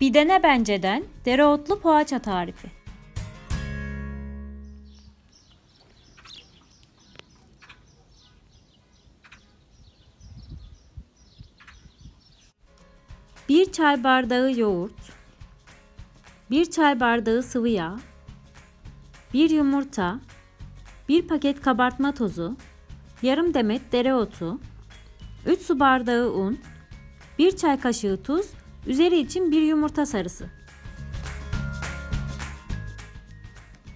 Bir dene benceden dereotlu poğaça tarifi. Bir çay bardağı yoğurt, bir çay bardağı sıvı yağ, bir yumurta, bir paket kabartma tozu, yarım demet dereotu, 3 su bardağı un, 1 çay kaşığı tuz, üzeri için bir yumurta sarısı.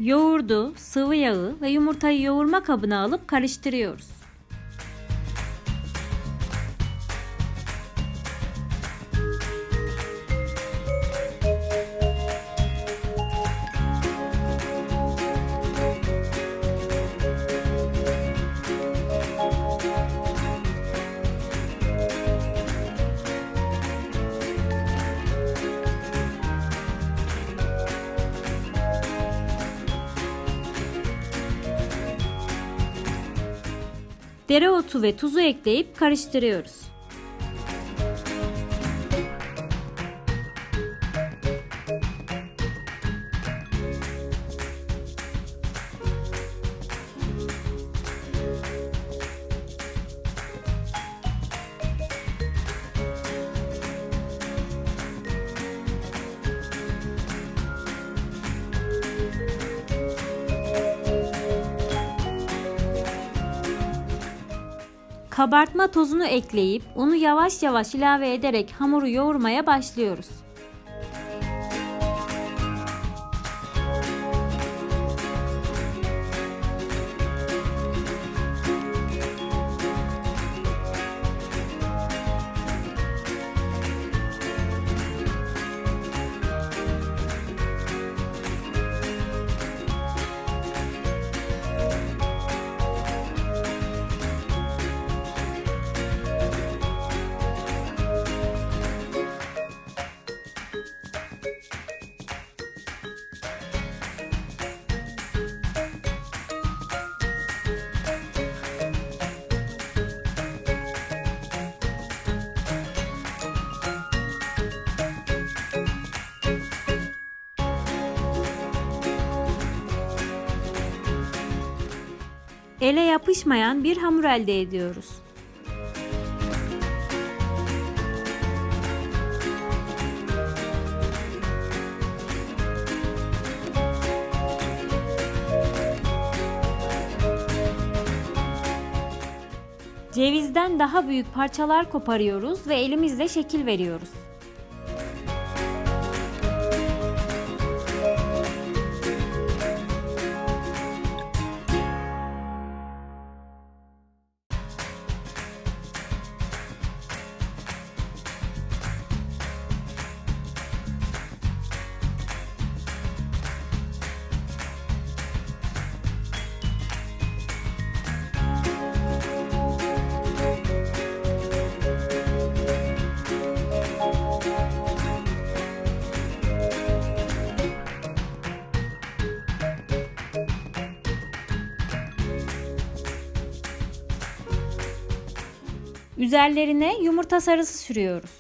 Yoğurdu, sıvı yağı ve yumurtayı yoğurma kabına alıp karıştırıyoruz. Dereotu ve tuzu ekleyip karıştırıyoruz. Kabartma tozunu ekleyip unu yavaş yavaş ilave ederek hamuru yoğurmaya başlıyoruz. Ele yapışmayan bir hamur elde ediyoruz. Cevizden daha büyük parçalar koparıyoruz ve elimizle şekil veriyoruz. Üzerlerine yumurta sarısı sürüyoruz.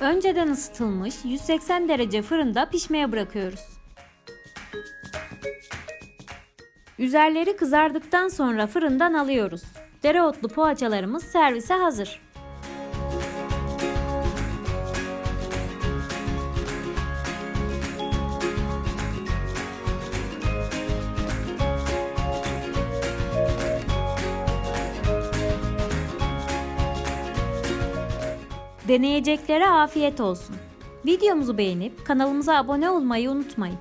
Önceden ısıtılmış 180 derece fırında pişmeye bırakıyoruz. Üzerleri kızardıktan sonra fırından alıyoruz. Dereotlu poğaçalarımız servise hazır. Deneyeceklere afiyet olsun. Videomuzu beğenip kanalımıza abone olmayı unutmayın.